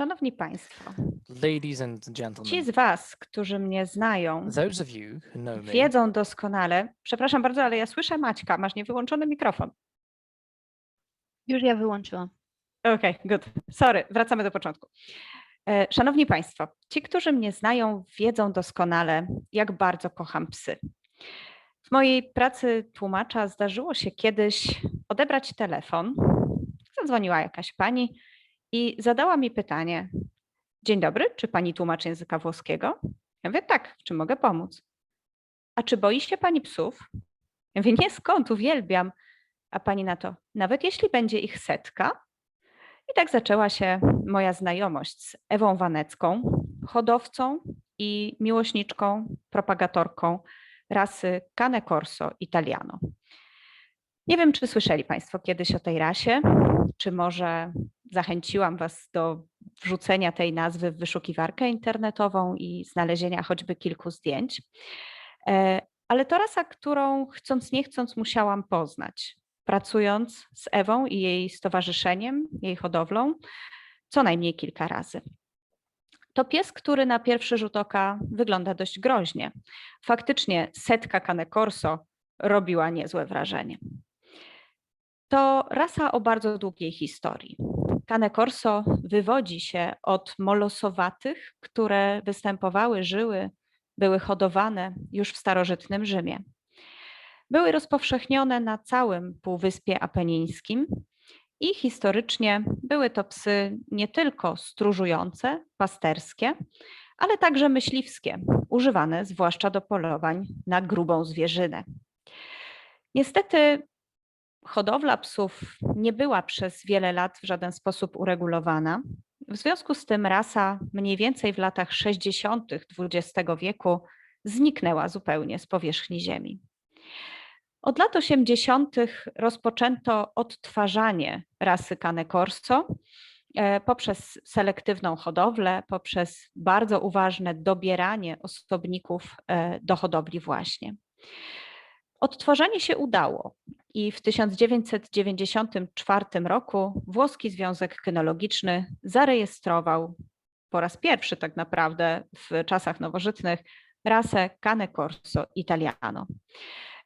Szanowni Państwo, Ladies and ci gentlemen, z Was, którzy mnie znają, those of you who know me wiedzą doskonale, przepraszam bardzo, ale ja słyszę Maćka, masz niewyłączony mikrofon. Już ja wyłączyłam. Okej, good. Sorry, wracamy do początku. E, Szanowni Państwo, ci, którzy mnie znają, wiedzą doskonale, jak bardzo kocham psy. W mojej pracy tłumacza zdarzyło się kiedyś odebrać telefon. Zadzwoniła jakaś pani i zadała mi pytanie: Dzień dobry, czy pani tłumacz języka włoskiego? Ja mówię: Tak, czy mogę pomóc? A czy boi się pani psów? Ja mówię: Nie, skąd, uwielbiam. A pani na to: Nawet jeśli będzie ich setka, i tak zaczęła się moja znajomość z Ewą Wanecką, hodowcą i miłośniczką, propagatorką rasy Cane Corso Italiano. Nie wiem, czy słyszeli Państwo kiedyś o tej rasie, czy może zachęciłam Was do wrzucenia tej nazwy w wyszukiwarkę internetową i znalezienia choćby kilku zdjęć. E, Ale to rasa, którą chcąc nie chcąc musiałam poznać pracując z Ewą i jej stowarzyszeniem, jej hodowlą, co najmniej kilka razy. To pies, który na pierwszy rzut oka wygląda dość groźnie. Faktycznie setka Cane Corso robiła niezłe wrażenie. To rasa o bardzo długiej historii. Cane Corso wywodzi się od molosowatych, które występowały, żyły, były hodowane już w starożytnym Rzymie były rozpowszechnione na całym Półwyspie Apenińskim i historycznie były to psy nie tylko stróżujące, pasterskie, ale także myśliwskie, używane zwłaszcza do polowań na grubą zwierzynę. Niestety hodowla psów nie była przez wiele lat w żaden sposób uregulowana. W związku z tym rasa mniej więcej w latach 60. XX wieku zniknęła zupełnie z powierzchni Ziemi. Od lat 80. rozpoczęto odtwarzanie rasy Cane Corso e, poprzez selektywną hodowlę, poprzez bardzo uważne dobieranie osobników e, do hodowli właśnie. Odtwarzanie się udało i w 1994 roku włoski Związek Kynologiczny zarejestrował po raz pierwszy tak naprawdę w czasach nowożytnych rasę Cane Corso Italiano.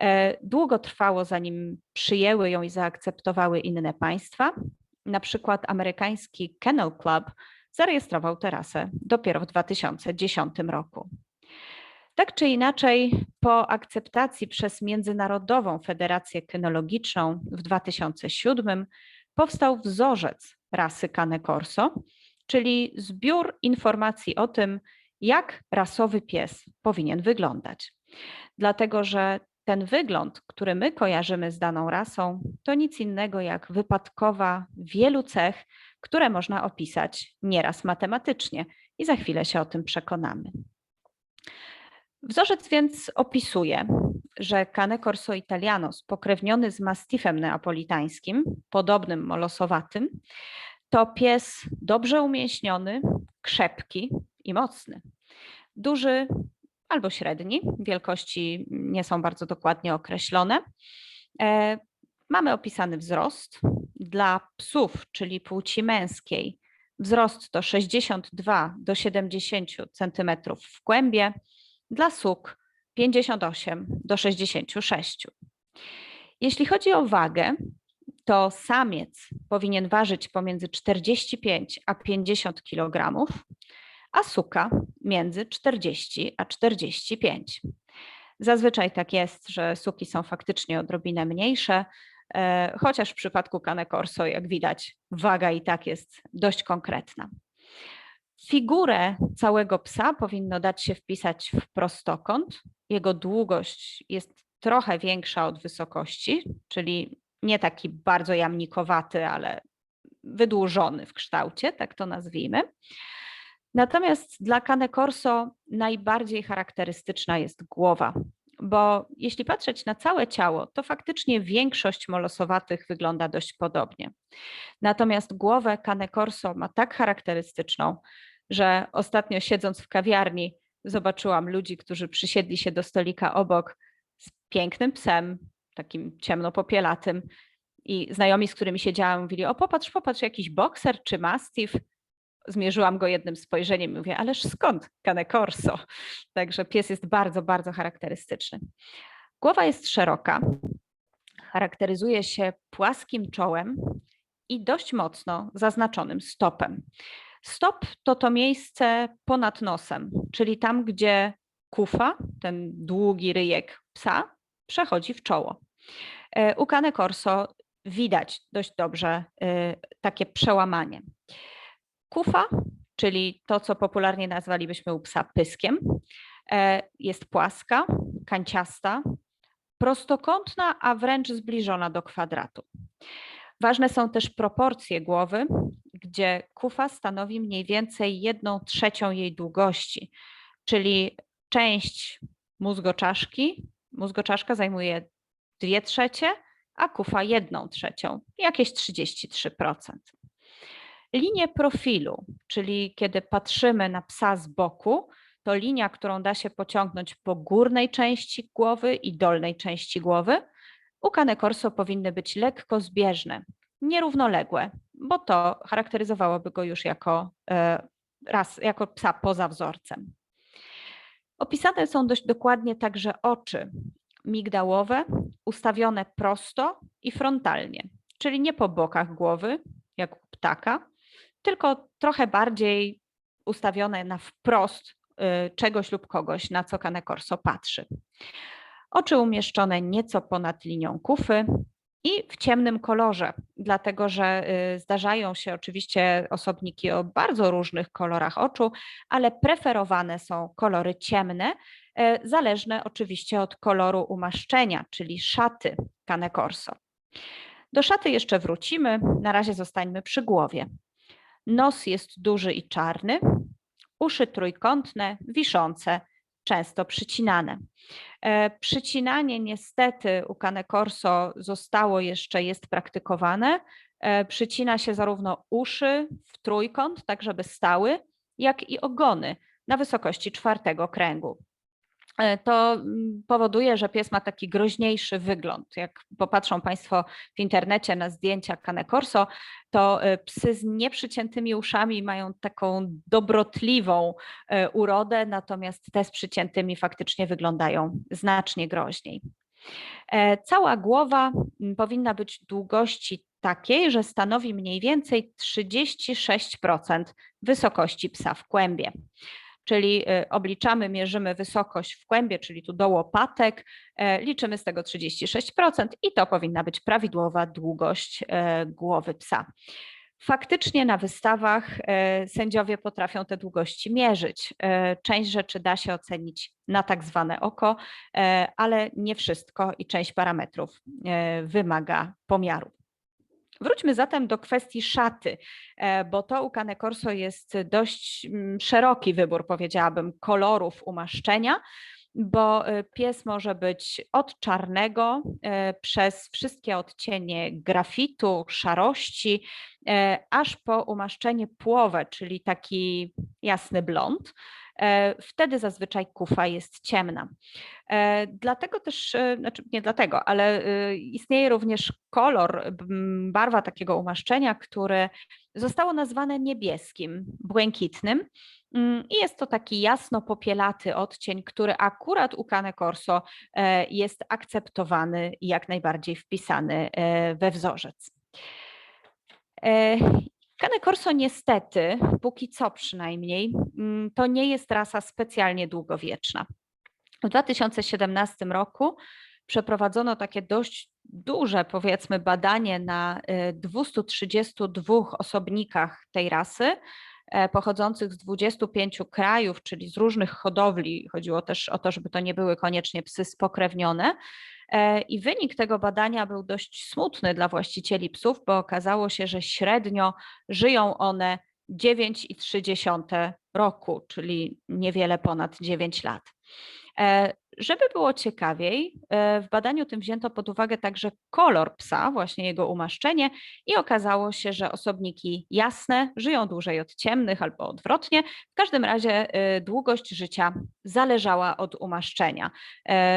E, Długo trwało, zanim przyjęły ją i zaakceptowały inne państwa. Na przykład amerykański Kennel Club zarejestrował tę rasę dopiero w 2010 roku. Tak czy inaczej, po akceptacji przez Międzynarodową Federację Kynologiczną w 2007 powstał wzorzec rasy Cane Corso, czyli zbiór informacji o tym, jak rasowy pies powinien wyglądać. Dlatego, że ten wygląd, który my kojarzymy z daną rasą, to nic innego jak wypadkowa wielu cech, które można opisać nieraz matematycznie i za chwilę się o tym przekonamy. Wzorzec więc opisuje, że Cane Corso Italiano spokrewniony z Mastiffem neapolitańskim, podobnym molosowatym, to pies dobrze umięśniony, krzepki i mocny. Duży albo średni, wielkości nie są bardzo dokładnie określone. E, Mamy opisany wzrost. Dla psów, czyli płci męskiej, wzrost to 62 do 70 cm w kłębie, dla suk 58 do 66. Jeśli chodzi o wagę, to samiec powinien ważyć pomiędzy 45 a 50 kg, a suka między 40 a 45. Zazwyczaj tak jest, że suki są faktycznie odrobinę mniejsze, e, chociaż w przypadku Cane Corso, jak widać, waga i tak jest dość konkretna. Figurę całego psa powinno dać się wpisać w prostokąt. Jego długość jest trochę większa od wysokości, czyli nie taki bardzo jamnikowaty, ale wydłużony w kształcie, tak to nazwijmy. Natomiast dla Cane Corso najbardziej charakterystyczna jest głowa, bo jeśli patrzeć na całe ciało, to faktycznie większość molosowatych wygląda dość podobnie. Natomiast głowę Cane Corso ma tak charakterystyczną, że ostatnio siedząc w kawiarni zobaczyłam ludzi, którzy przysiedli się do stolika obok z pięknym psem, takim ciemnopopielatym i znajomi, z którymi siedziałam, mówili, o popatrz, popatrz, jakiś bokser czy mastiff, zmierzyłam go jednym spojrzeniem i mówię, ależ skąd cane corso? Także pies jest bardzo, bardzo charakterystyczny. Głowa jest szeroka, charakteryzuje się płaskim czołem i dość mocno zaznaczonym stopem. Stop to to miejsce ponad nosem, czyli tam, gdzie kufa, ten długi ryjek psa, przechodzi w czoło. E, U cane corso widać dość dobrze e, takie przełamanie. Kufa, czyli to, co popularnie nazwalibyśmy u psa pyskiem, e, jest płaska, kanciasta, prostokątna, a wręcz zbliżona do kwadratu. Ważne są też proporcje głowy, gdzie kufa stanowi mniej więcej jedną trzecią jej długości, czyli część mózgoczaszki, mózgoczaszka zajmuje dwie trzecie, a kufa jedną trzecią, jakieś 33%. Linie profilu, czyli kiedy patrzymy na psa z boku, to linia, którą da się pociągnąć po górnej części głowy i dolnej części głowy. U cane corso powinny być lekko zbieżne, nierównoległe, bo to charakteryzowałoby go już jako, e, raz, jako psa poza wzorcem. Opisane są dość dokładnie także oczy migdałowe, ustawione prosto i frontalnie, czyli nie po bokach głowy, jak u ptaka, tylko trochę bardziej ustawione na wprost y, czegoś lub kogoś, na co cane corso patrzy. Oczy umieszczone nieco ponad linią kufy i w ciemnym kolorze, dlatego że y, zdarzają się oczywiście osobniki o bardzo różnych kolorach oczu, ale preferowane są kolory ciemne, e, zależne oczywiście od koloru umaszczenia, czyli szaty cane corso. Do szaty jeszcze wrócimy, na razie zostańmy przy głowie. Nos jest duży i czarny, uszy trójkątne, wiszące, często przycinane. E, Przycinanie niestety u cane corso zostało jeszcze, jest praktykowane. E, Przycina się zarówno uszy w trójkąt, tak żeby stały, jak i ogony na wysokości czwartego kręgu. E, To mm, powoduje, że pies ma taki groźniejszy wygląd. Jak popatrzą Państwo w internecie na zdjęcia cane corso, to e, psy z nieprzyciętymi uszami mają taką dobrotliwą e, urodę, natomiast te z przyciętymi faktycznie wyglądają znacznie groźniej. Cała głowa m, powinna być długości takiej, że stanowi mniej więcej 36% wysokości psa w kłębie. Czyli e, obliczamy, mierzymy wysokość w kłębie, czyli tu do łopatek, e, liczymy z tego 36% i to powinna być prawidłowa długość e, głowy psa. Faktycznie na wystawach sędziowie potrafią te długości mierzyć. Część rzeczy da się ocenić na tak zwane oko, ale nie wszystko i część parametrów wymaga pomiaru. Wróćmy zatem do kwestii szaty, e, bo to u cane corso jest dość mm, szeroki wybór, powiedziałabym, kolorów umaszczenia bo e, pies może być od czarnego e, przez wszystkie odcienie grafitu, szarości, aż po umaszczenie płowe, czyli taki jasny blond. E, Wtedy zazwyczaj kufa jest ciemna. E, Dlatego też, e, znaczy nie dlatego, ale istnieje również kolor, barwa takiego umaszczenia, które zostało nazwane niebieskim, błękitnym. Mm, I jest to taki jasno popielaty odcień, który akurat u cane corso jest akceptowany i jak najbardziej wpisany we wzorzec. Cane corso niestety, póki co przynajmniej, mm, to nie jest rasa specjalnie długowieczna. W 2017 roku przeprowadzono takie dość duże, powiedzmy, badanie na e, 232 osobnikach tej rasy, e, pochodzących z 25 krajów, czyli z różnych hodowli. Chodziło też o to, żeby to nie były koniecznie psy spokrewnione. E, I wynik tego badania był dość smutny dla właścicieli psów, bo okazało się, że średnio żyją one 9,3 roku, czyli niewiele ponad 9 lat. E, Żeby było ciekawiej, e, w badaniu tym wzięto pod uwagę także kolor psa, właśnie jego umaszczenie, i okazało się, że osobniki jasne żyją dłużej od ciemnych albo odwrotnie. W każdym razie e, długość życia zależała od umaszczenia.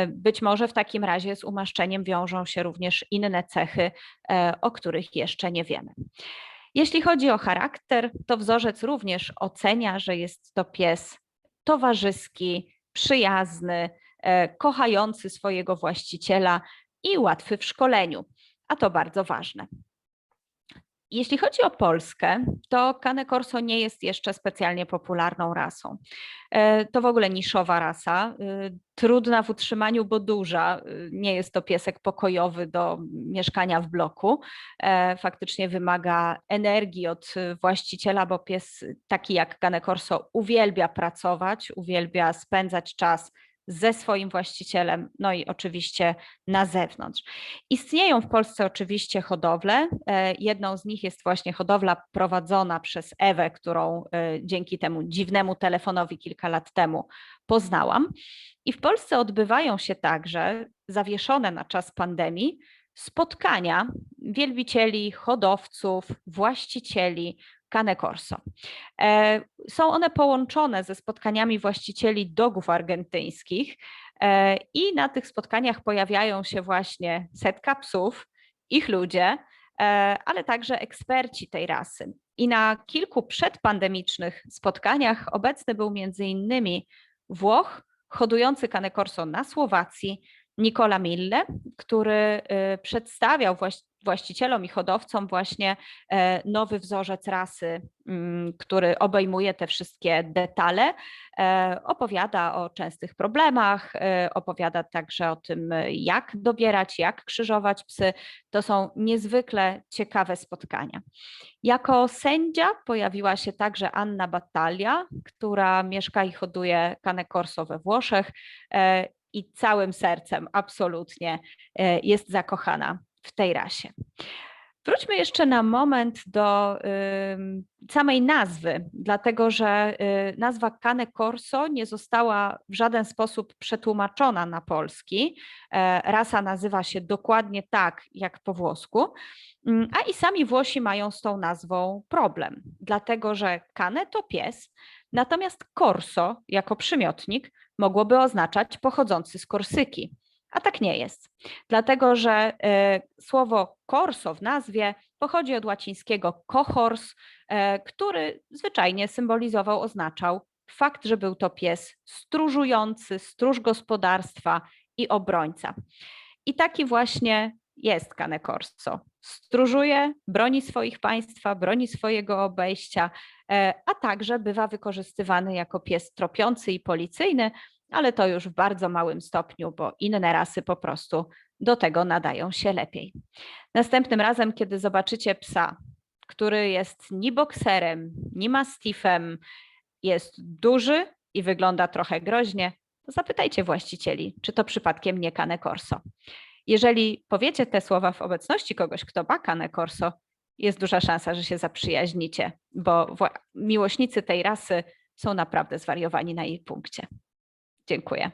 Być może w takim razie z umaszczeniem wiążą się również inne cechy, o których jeszcze nie wiemy. Jeśli chodzi o charakter, to wzorzec również ocenia, że jest to pies towarzyski, przyjazny, e, kochający swojego właściciela i łatwy w szkoleniu, a to bardzo ważne. Jeśli chodzi o Polskę, to Cane Corso nie jest jeszcze specjalnie popularną rasą. E, To w ogóle niszowa rasa, y, trudna w utrzymaniu, bo duża. Y, Nie jest to piesek pokojowy do mieszkania w bloku. E, Faktycznie wymaga energii od właściciela, bo pies taki jak Cane Corso uwielbia pracować, uwielbia spędzać czas ze swoim właścicielem, no i oczywiście na zewnątrz. Istnieją w Polsce oczywiście hodowle. E, Jedną z nich jest właśnie hodowla prowadzona przez Ewę, którą e, dzięki temu dziwnemu telefonowi kilka lat temu poznałam. I w Polsce odbywają się także zawieszone na czas pandemii spotkania wielbicieli, hodowców, właścicieli Cane Corso. E, Są one połączone ze spotkaniami właścicieli dogów argentyńskich e, i na tych spotkaniach pojawiają się właśnie setka psów, ich ludzie, e, ale także eksperci tej rasy. I na kilku przedpandemicznych spotkaniach obecny był między innymi Włoch, hodujący Cane Corso na Słowacji, Nicola Mille, który y, przedstawiał właś- właścicielom i hodowcom właśnie e, nowy wzorzec rasy, mm, który obejmuje te wszystkie detale. E, Opowiada o częstych problemach, e, opowiada także o tym, jak dobierać, jak krzyżować psy. To są niezwykle ciekawe spotkania. Jako sędzia pojawiła się także Anna Battaglia, która mieszka i hoduje Cane Corso we Włoszech i całym sercem absolutnie e, jest zakochana w tej rasie. Wróćmy jeszcze na moment do samej nazwy, dlatego że y, nazwa Cane Corso nie została w żaden sposób przetłumaczona na polski. E, Rasa nazywa się dokładnie tak, jak po włosku, Mm, a i sami Włosi mają z tą nazwą problem, dlatego że Cane to pies, natomiast Corso jako przymiotnik mogłoby oznaczać pochodzący z Korsyki. A tak nie jest, dlatego że e, słowo corso w nazwie pochodzi od łacińskiego cohors, e, który zwyczajnie symbolizował, oznaczał fakt, że był to pies stróżujący, stróż gospodarstwa i obrońca. I taki właśnie jest Cane Corso. Stróżuje, broni swoich państwa, broni swojego obejścia, a także bywa wykorzystywany jako pies tropiący i policyjny, ale to już w bardzo małym stopniu, bo inne rasy po prostu do tego nadają się lepiej. Następnym razem, kiedy zobaczycie psa, który jest ni bokserem, ni mastiffem, jest duży i wygląda trochę groźnie, to zapytajcie właścicieli, czy to przypadkiem nie Cane Corso. Jeżeli powiecie te słowa w obecności kogoś, kto ma Cane Corso, jest duża szansa, że się zaprzyjaźnicie, bo miłośnicy tej rasy są naprawdę zwariowani na jej punkcie. Dziękuję.